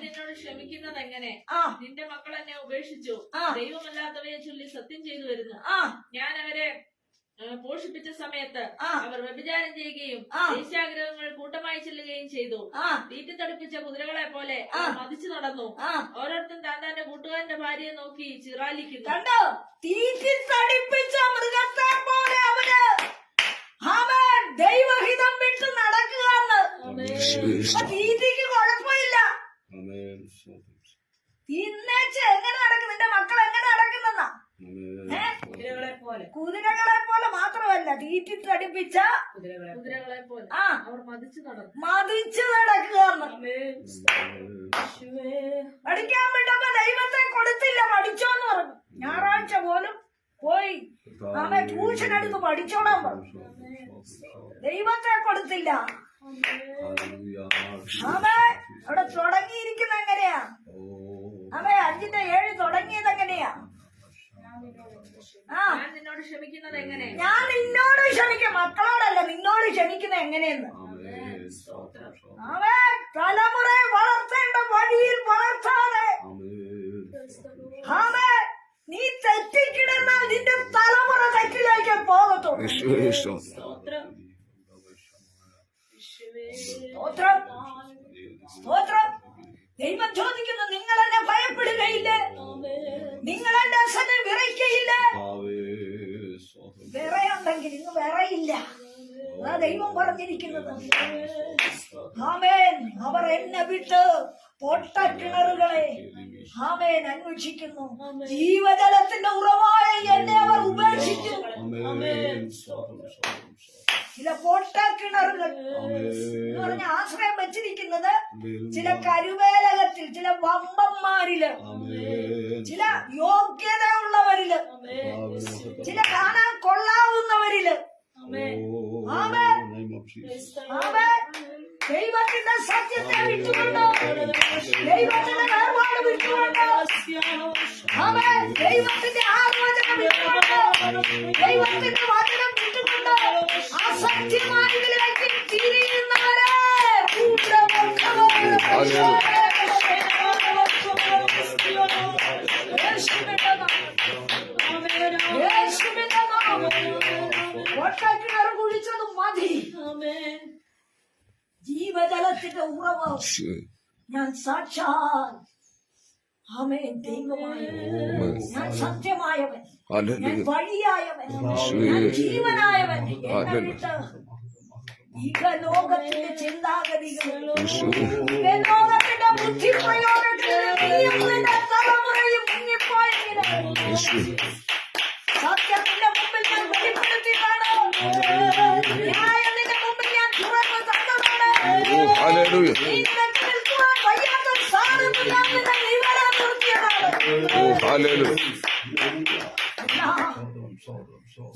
നിന്നോട് ക്ഷമിക്കുന്നത് എങ്ങനെ? നിന്റെ മക്കൾ എന്നെ ഉപേക്ഷിച്ചു. ദൈവമല്ലാത്തവയെ ചൊല്ലി സത്യം ചെയ്തു വരുന്നു. ഞാൻ അവരെ പോഷിപ്പിച്ച സമയത്ത് അവർ വ്യഭിചാരം ചെയ്യുകയും ആ. ദേശാഗ്രഹങ്ങൾ കൂട്ടമായി ചെല്ലുകയും ചെയ്തു. ആ. തീറ്റി തടിപ്പിച്ച കുതിരകളെ പോലെ മതിച്ചു നടന്നു. ഓരോരുത്തരും താൻ തന്റെ കൂട്ടുകാരന്റെ ഭാര്യയെ നോക്കി ചിറാലിക്കുന്നു. കണ്ടോ? തീറ്റി തടിപ്പിച്ച മൃഗത്തെ പോലെ അവർ അവൻ ദൈവഹിതം വിട്ട് നടക്കുകയാണ് അപ്പൊ തീറ്റിക്ക് കുഴപ്പമില്ല Amen. Sotram. തിന്നേച്ച് എങ്ങനെ നടക്കും നിന്റെ മക്കൾ എങ്ങനെ നടക്കുന്നെന്നാ Amen. ഏ? കുതിരകളെ പോലെ കുതിരകളെ പോലെ മാത്രമല്ല തീറ്റി തടിപ്പിച്ച കുതിരകളെ പോലെ ആ അവർ മതിച്ചു നടന്നു മതിച്ച്. പഠിക്കാൻ വിട്ടപ്പോ ദൈവത്തെ കൊടുത്തില്ല പഠിച്ചോന്ന് പറഞ്ഞു. ഞായറാഴ്ച പോലും പോയി. ആമേ ട്യൂഷൻ എടുത്ത് പഠിച്ചോളാൻ പറഞ്ഞു. ദൈവത്തെ കൊടുത്തില്ല. ആമേ അവിടെ തുടങ്ങിയിരിക്കുന്ന എങ്ങനെയാ. ആമേ അഞ്ചിന്റെ ഏഴ് തുടങ്ങിയത് എങ്ങനെയാ? നിന്നോട് ക്ഷമിക്കുന്നത് എങ്ങനെ ഞാൻ നിന്നോട് ക്ഷമിക്കും. മക്കളോടല്ല നിന്നോട് ക്ഷമിക്കുന്നത് എങ്ങനെയെന്ന്. ആമേ തലമുറയെ വളർത്തേണ്ട വഴിയിൽ വളർത്താതെ. ആമേ നീ തെറ്റിക്കിടന്നാൽ നിന്റെ തലമുറ തെറ്റിലേക്ക് പോകത്തുള്ളൂ. സ്തോത്രം. സ്തോത്രം. ദൈവം ചോദിക്കുന്നു നിങ്ങൾ എന്നെ ഭയപ്പെടുകയില്ല? നിങ്ങൾ എന്റെ അസനെ അതാ ദൈവം പറഞ്ഞിരിക്കുന്നത്. ആമേൻ. അവർ എന്നെ വിട്ട് പൊട്ട കിണറുകളെ ആമേൻ അന്വേഷിക്കുന്നു. ജീവജലത്തിന്റെ ഉറവായ എന്നെ അവർ ഉപേക്ഷിച്ചു. ചില പൊട്ട കിണറുകൾ എന്ന് പറഞ്ഞ ആശ്രയം വെച്ചിരിക്കുന്നത് ചില കരുവേലകത്തിൽ ചില വമ്പന്മാരിൽ. ചില യോഗ്യതയുള്ളവരിൽ ചില കാണാൻ കൊള്ളാവുന്നവരിൽ ദൈവത്തിന്റെ സത്യത്തെ വിട്ടുകൊണ്ടോ? ദൈവത്തിന്റെ വേർപാട് വിട്ടുകൊണ്ട്. ദൈവത്തിന്റെ ആലോചന വിട്ടുകൊണ്ട്? ദൈവത്തിന്റെ വചനം വിട്ടുകൊണ്ട്? അസത്യമായതിലേക്ക് തിരിയുന്നവരെ ഒട്ടക്കിണർ ഞാൻ സാക്ഷാൽ ഞാൻ സത്യമായവൻ. ഞാൻ വഴിയായവൻ. ഞാൻ ജീവനായവൻ. എന്നെ വിട്ട് ഇഹലോകത്തിന്റെ ചിന്താഗതികളും നീയും നിന്റെ തലമുറയും മുങ്ങിപ്പോയെങ്കിലും സത്യത്തിന്റെ മുമ്പിൽ ഞാൻ വെളിപ്പെടുത്തിയിട്ടാണ് ന്യായത്തിന്റെ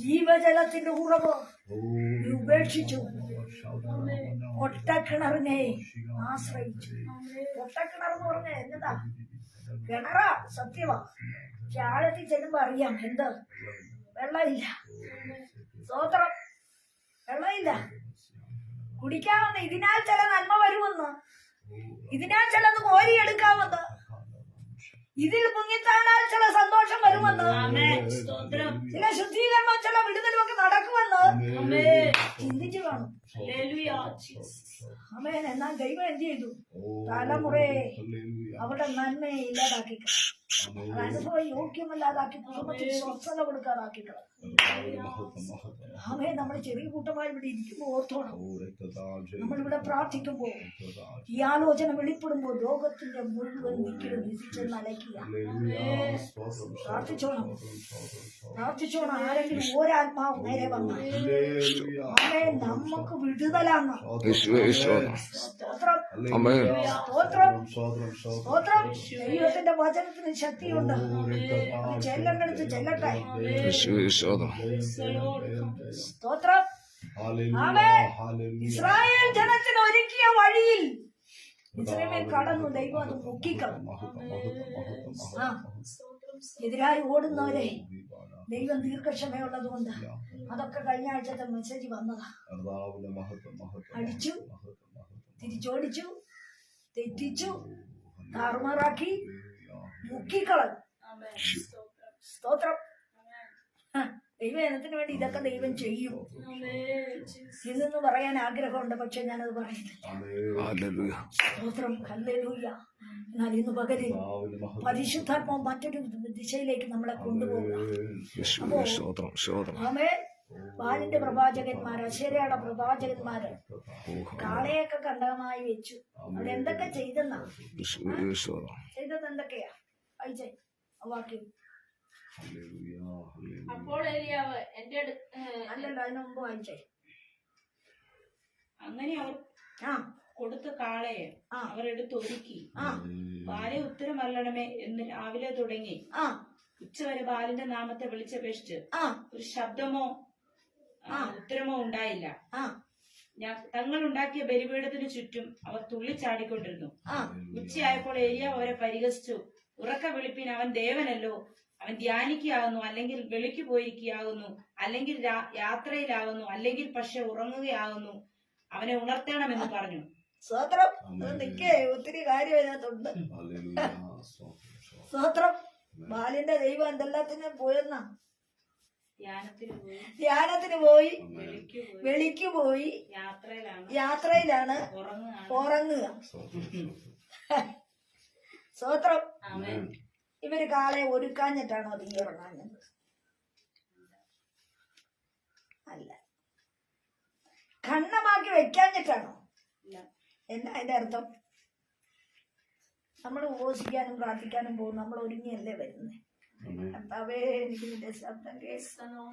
ജീവജലത്തിന്റെ ഉറവ് ഉപേക്ഷിച്ചു. ഒട്ടക്കിണറിനെ ആശ്രയിച്ചു. ഒട്ടക്കിണർ എന്ന് പറഞ്ഞ എന്നതാ കിണറാ സത്യമാ പക്ഷെ ആഴത്തിൽ ചെല്ലുമ്പോ അറിയാം. എന്ത്? വെള്ളമില്ല. സ്വോത്രം വെള്ളമില്ല. കുടിക്കാമെന്ന് ഇതിനാൽ ചില നന്മ വരുമെന്ന്. ഇതിനാൽ ചിലത് കോരിയെടുക്കാമെന്ന്. ഇതിൽ മുങ്ങിത്താണാൽ ചില സന്തോഷം വരുമെന്ന്. ചില ശുദ്ധീകരണം ചില വിടുതലും ഒക്കെ നടക്കുമെന്ന് ചിന്തിച്ചു കാണും. അമേൻ എന്നാൽ ദൈവം എന്ത് ചെയ്തു? തലമുറയെ അവരുടെ നന്മയെ ഇല്ലാതാക്കി അനുഭവം യോഗ്യമല്ലാതാക്കി കുടുംബത്തിൽ സ്വസ്ഥത കൊടുക്കാതാക്കി ആമേ നമ്മൾ ചെറിയ കൂട്ടമായി ഇവിടെ ഇരിക്കുമ്പോൾ ഓർത്തോണം. നമ്മളിവിടെ പ്രാർത്ഥിക്കുമ്പോൾ ഈ ആലോചന വെളിപ്പെടുമ്പോൾ ലോകത്തിന്റെ മുഴുവൻ ദിക്കിലും വിധിച്ച് നനയ്ക്കുക. പ്രാർത്ഥിച്ചോണം. പ്രാർത്ഥിച്ചോണം. ആരെങ്കിലും ഒരാത്മാവ് നേരെ വന്നാൽ. ആമേ നമുക്ക് വിടുതലാന്ന് സ്തോത്രം. സ്തോത്രം. സ്തോത്രം. ദൈവത്തിന്റെ വചനത്തിന് ശക്തിയുണ്ട്. ചെല്ലണ്ടെടുത്ത് ചെല്ലട്ടെ. സ്തോത്രം. ഇസ്രായേൽ ജനത്തിന് ഒരുക്കിയ വഴിയിൽ ഇസ്രായേൽ കടന്നു. ദൈവം അത് മുക്കിക്കളഞ്ഞു ആ. എതിരായി ഓടുന്നവരെ ദൈവം ദീർഘക്ഷമയുള്ളത് കൊണ്ട് അതൊക്കെ കഴിഞ്ഞ ആഴ്ചത്തെ മെസ്സേജ് വന്നതാ. അടിച്ചു തിരിച്ചോടിച്ചു തെറ്റിച്ചു താറുമാറാക്കി മുക്കിക്കളഞ്ഞു. ആമേൻ. സ്തോത്രം. ദൈവജനത്തിന് വേണ്ടി ഇതൊക്കെ ദൈവം ചെയ്യും. ഇതെന്ന് പറയാൻ ആഗ്രഹമുണ്ട് പക്ഷെ ഞാനത് പറയുന്നില്ല. സ്തോത്രം എന്നാൽ ഇന്ന് പകലിൽ പരിശുദ്ധാത്മാവ് മറ്റൊരു ദിശയിലേക്ക് നമ്മളെ സ്തോത്രം ആമേ ബാലിന്റെ പ്രവാചകന്മാര് അശേരയുടെ പ്രവാചകന്മാര് കാളയൊക്കെ കണ്ടകമായി വെച്ചു. അവിടെ എന്തൊക്കെ ചെയ്തെന്നാ? ചെയ്തത് എന്തൊക്കെയാ? വാക്യം. അപ്പോൾ ഏലിയാവ് എന്റെ അല്ലല്ലോ അതിന് മുമ്പ് വായിച്ചേ അങ്ങനെ അവർ ആ. കൊടുത്ത കാളയെ എടുത്ത് ഒരുക്കി. ആ. ബാലെ ഉത്തരമല്ലണമേ എന്ന് രാവിലെ തുടങ്ങി. ആ. ഉച്ചവരെ ബാലിന്റെ നാമത്തെ വിളിച്ചപേക്ഷിച്ച് ആ. ഒരു ശബ്ദമോ ആ, ഉത്തരമോ ഉണ്ടായില്ല. ആ. ഞാൻ തങ്ങൾ ഉണ്ടാക്കിയ ബലിപീഠത്തിന് ചുറ്റും അവർ തുള്ളിച്ചാടിക്കൊണ്ടിരുന്നു ആ. ഉച്ചയായപ്പോൾ ഏലിയ അവരെ പരിഹസിച്ചു. ഉറക്ക വിളിപ്പിൻ അവൻ ദേവനല്ലോ. അവൻ ധ്യാനിക്കുകയാകുന്നു അല്ലെങ്കിൽ വെളിക്ക് പോയിരിക്കുകയാകുന്നു അല്ലെങ്കിൽ രാ- യാത്രയിലാകുന്നു അല്ലെങ്കിൽ പക്ഷെ ഉറങ്ങുകയാകുന്നു അവനെ ഉണർത്തണമെന്ന് പറഞ്ഞു. സ്തോത്രം അത് നിക്കേ ഒത്തിരി കാര്യം അതിനകത്തുണ്ട്. ഹല്ലേലൂയ, സ്തോത്രം, സ്തോത്രം. സ്തോത്രം ബാലിന്റെ ദൈവം എന്തെല്ലാത്തിനും പോയെന്ന? ധ്യാനത്തിന് പോയി. വെളിക്ക് പോയി. യാത്രയിലാണ്. ഉറങ്ങുക. ആമേൻ. ഇവർ കാളെ ഒരുക്കാഞ്ഞിട്ടാണോ തീ ഉറങ്ങാഞ്ഞത് അല്ല. കണ്ണമാക്കി വെക്കാഞ്ഞിട്ടാണോ? എന്താ എന്നാ അതിന്റെ അർത്ഥം? നമ്മൾ ഉപവസിക്കാനും പ്രാർത്ഥിക്കാനും പോകും നമ്മൾ ഒരുങ്ങിയല്ലേ വരുന്നത് ആമേൻ. കർത്താവേ എനിക്ക് നിന്റെ ശബ്ദം കേൾക്കണം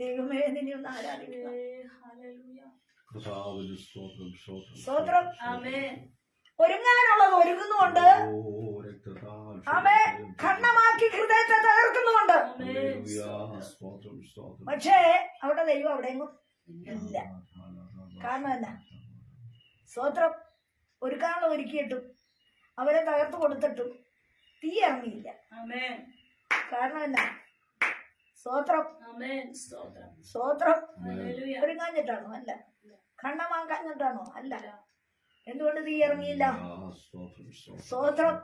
ദൈവമേ നിന്നെ ഒന്ന് ആരാധിക്കണം സ്തോത്രം, ഒരുങ്ങാനുള്ളത് ഒരുങ്ങുന്നുണ്ട്. ആമേ കണ്ണമാക്കി ഹൃദയത്തെ സ്തോത്രം. പക്ഷേ അവിടെ ദൈവം അവിടെയെങ്ങും ഇല്ല. കാരണം എന്നാ ഒരു കാരണം ഒരുക്കിയിട്ടും അവരെ തകർത്ത് കൊടുത്തിട്ടും തീ ഇറങ്ങിയില്ല. കാരണം എന്നാ സ്വോത്രം ഹല്ലേലൂയ. ഒരുങ്ങാഞ്ഞിട്ടാണോ? അല്ല. കണ്ണമാക്കാഞ്ഞിട്ടാണോ അല്ല. എന്തുകൊണ്ട് തീ ഇറങ്ങിയില്ല? സ്തോത്രം.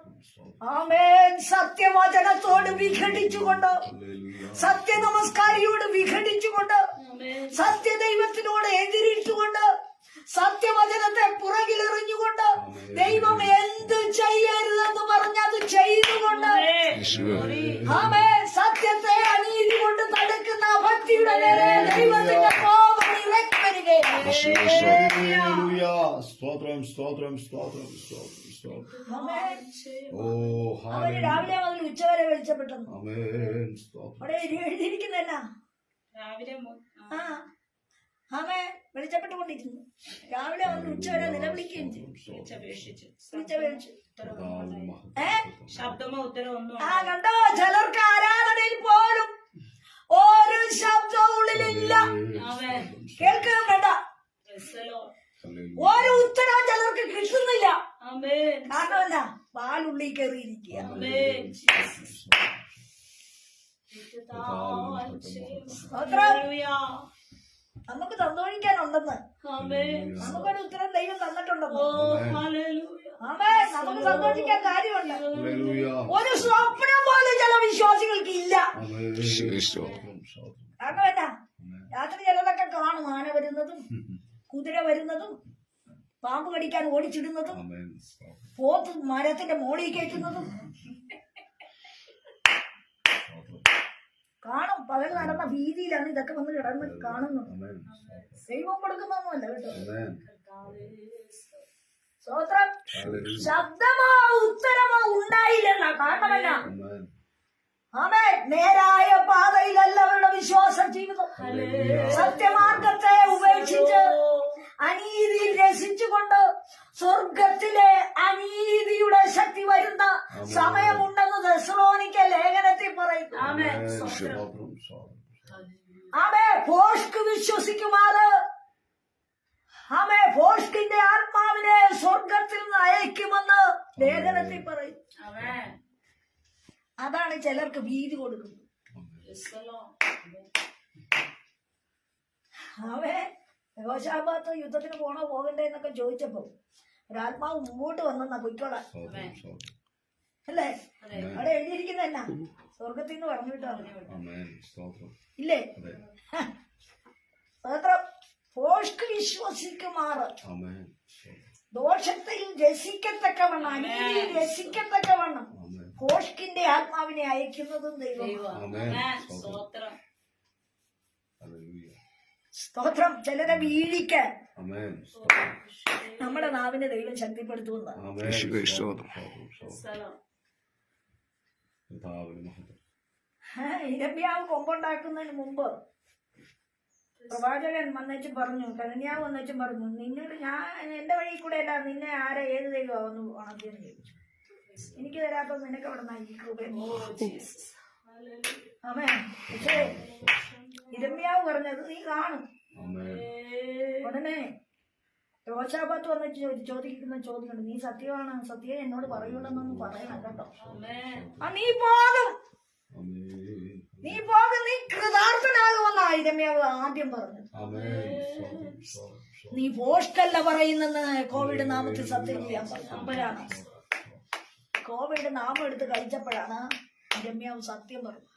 ആമേൻ. സത്യവചനത്തോട് വിഘടിച്ചുകൊണ്ട്. സത്യ നമസ്കാരിയോട് വിഘടിച്ചുകൊണ്ട്. ആമേൻ. സത്യദൈവത്തിനോട് എതിരിട്ടുകൊണ്ട്. സത്യവചനത്തെ പുറകിലെറിഞ്ഞുകൊണ്ട്. ദൈവം എന്ത് ചെയ്യരുതെന്ന് പറഞ്ഞത് ചെയ്തുകൊണ്ട്. ആമേ സത്യത്തെ അനീതി കൊണ്ട് തടുക്കുന്ന ഭക്തിയുടെ നേരെ ദൈവത്തിന്റെ കോപം ഇറക്കി വരികയാണ്. സ്തോത്രം സ്തോത്രം സ്തോത്രം സ്തോത്രം സ്തോത്രം. ഓ. രാവിലെ മുതൽ ഉച്ചവരെ വെളിച്ചപ്പെട്ടു. എഴുതിയിരിക്കുന്നല്ല രാവിലെ മു- ആ, ആമേ വെളിച്ചപ്പെട്ടുകൊണ്ടിരിക്കുന്നു. രാവിലെ വന്ന് ഉച്ചവരെ നിലവിളിക്കുകയും ഒന്നും ആ കണ്ടോ? ചിലർക്ക് ആരാധനയിൽ പോലും ഒരു ശബ്ദവും ഉള്ളിലില്ല. ആമേൻ. കിട്ടുന്നില്ല ആമേൻ. കാരണം എന്നാ പാലുള്ളിൽ കയറിയിരിക്കുക നമുക്ക് സന്തോഷിക്കാനുണ്ടെന്ന് ആമേൻ. നമുക്കൊരു ഉത്തരം ദൈവം തന്നിട്ടുണ്ടോ. ഓ ഹല്ലേലൂയ. ആമേ നമുക്ക് സന്തോഷിക്കാൻ കാര്യമുണ്ട്. ഹല്ലേലൂയ. ഒരു സ്വപ്നം പോലും ചില വിശ്വാസികൾക്ക് ഇല്ല. കാരണം എന്നാ രാത്രി ചിലതൊക്കെ കാണും. ആന വരുന്നതും കുതിര വരുന്നതും പാമ്പ് കടിക്കാൻ ഓടിച്ചിടുന്നതും പോത്ത് മരത്തിന്റെ മോളിൽ കയറ്റുന്നതും. കാണും. പകൽ നടന്ന ഭീതിയിലാണ് ഇതൊക്കെ വന്ന് കിടന്ന് കാണുന്നത്. ദൈവം കൊടുക്കുന്നൊന്നുമല്ല കേട്ടോ. സ്വോത്രം. ശബ്ദമോ ഉത്തരമോ ഉണ്ടായില്ലെന്ന കാരണമല്ല. ആമേ നേരായ പാതയിലല്ല അവരുടെ വിശ്വാസം ജീവിതം സത്യമാർഗത്തെ ഉപേക്ഷിച്ച് അനീതിയിൽ രസിച്ചുകൊണ്ട് സ്വർഗത്തിലെ അനീതിയുടെ ശക്തി വരുന്ന സമയമുണ്ടെന്ന് ദശറോനിക്ക ലേഖനത്തിൽ പറയുന്നു. ആമേ ഫോഷ്ക്ക് വിശ്വസിക്കുമാറ്. ആമേ ഫോഷ്കിന്റെ ആത്മാവിനെ സ്വർഗത്തിൽ നിന്ന് അയക്കുമെന്ന് ലേഖനത്തിൽ പറയും ആമേൻ. അതാണ് ചിലർക്ക് ഭീതി കൊടുക്കുന്നത്. Praise ആമേ യുദ്ധത്തിന് പോണോ പോകണ്ടേ എന്നൊക്കെ ചോദിച്ചപ്പോ ഒരാത്മാവ് മുമ്പോട്ട് വന്നെന്നാ പൊയ്ക്കോളാം അല്ലേ? അതെ. അവിടെ എഴുതിയിരിക്കുന്ന എന്നാ? സ്വർഗത്തിൽ നിന്ന് പറഞ്ഞു വിട്ടോ ആമേൻ സ്തോത്രം. ഇല്ലേ? അതെ. സ്തോത്രം. പോഷ്ക്ക് വിശ്വസിക്കുമാറ്. ദോഷത്തിൽ രസിക്കത്തക്കവണ്ണം അനീതിയിൽ രസിക്കത്തക്കവണ്ണം ആമേൻ കോഷ്കിന്റെ ആത്മാവിനെ അയക്കുന്നതും ദൈവം. സ്തോത്രം വീഴിക്ക ചിലരെ വീഴിക്കാൻ. ആമേൻ. നമ്മുടെ നാവിനെ ദൈവം ശക്തിപ്പെടുത്തുന്നു ഇരമ്യാവ് കൊമ്പുണ്ടാക്കുന്നതിന് മുമ്പ് പ്രവാചകൻ വന്നേച്ചും പറഞ്ഞു കനന്യാവ് വന്നേച്ചും പറഞ്ഞു നിന്നോട് ഞാൻ എന്റെ വഴി കൂടെ അല്ല നിന്നെ ആരെ ഏത് ദൈവമാവുന്നു ഉണക്കിയെന്ന് ചോദിച്ചു. എനിക്ക് തരാത്ത നിനക്ക് അവിടെ ഈ കൃപ അവൻ പക്ഷേ ഇരമ്യാവ് പറഞ്ഞത് നീ കാണും. ഉടനെ രോഷാബത്ത് വന്ന് ചോദിക്കുന്ന ചോദ്യമുണ്ട്. നീ സത്യമാണ് സത്യം എന്നോട് പറയൂലെന്നൊന്നും പറയണം കേട്ടോ. ആ നീ പോകും. നീ പോകും. നീ കൃതാർത്ഥനാകുമെന്നാ ഇരമ്യാവ് ആദ്യം പറഞ്ഞത്. നീ പോസ്റ്റല്ല പറയുന്നെന്ന് കോവിഡ് നാമത്തിൽ സത്യം ചെയ്യാൻ പറഞ്ഞു അപ്പോഴാണ് കോവിഡ് നാമം എടുത്ത് കഴിച്ചപ്പോഴാണ് രമ്യാവ് സത്യം പറഞ്ഞു.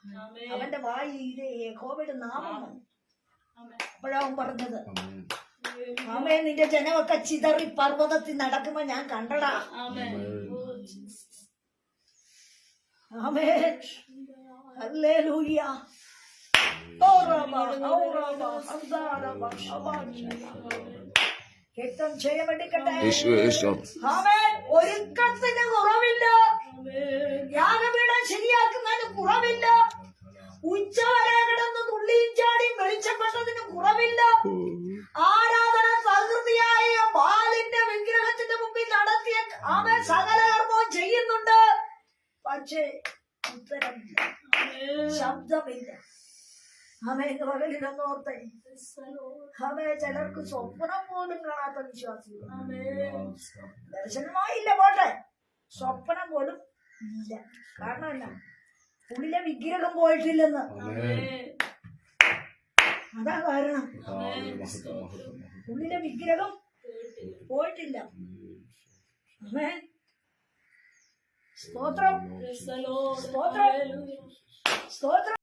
അവന്റെ വായി കോവിഡ് നാമം വന്നു. അപ്പോഴാ അവൻ പറഞ്ഞത്. ആമേ നിന്റെ ജനമൊക്കെ ചിതറി പർവതത്തിൽ നടക്കുമ്പോ ഞാൻ കണ്ടടാ. ആമേ ഒരുക്കത്തിന് കുറവില്ല. യാഗപീഠം ശരിയാക്കുന്നതിന് കുറവില്ല. ഉച്ചവരെ കിടന്ന് തുള്ളിയും ചാടിയും വെളിച്ചപ്പെട്ടതിന് കുറവില്ല. ആരാധന പ്രകൃതിയായ ബാലിന്റെ വിഗ്രഹത്തിന്റെ മുമ്പിൽ നടത്തിയ ആമേ സകല കർമ്മവും ചെയ്യുന്നുണ്ട്. പക്ഷേ ഉത്തരമില്ല ശബ്ദമില്ല. ആമേ പകലിടന്നോർത്തെ ആമേ ചിലർക്ക് സ്വപ്നം പോലും കാണാത്ത വിശ്വാസികൾ. ദർശനമായില്ല പോട്ടെ. സ്വപ്നം പോലും കാരണം എന്നാ ഉള്ളിലെ വിഗ്രഹം പോയിട്ടില്ലെന്ന്. അതാ കാരണം. പുള്ളിലെ വിഗ്രഹം പോയിട്ടില്ല. സ്തോത്രം. സ്തോത്രം. സ്തോത്രം.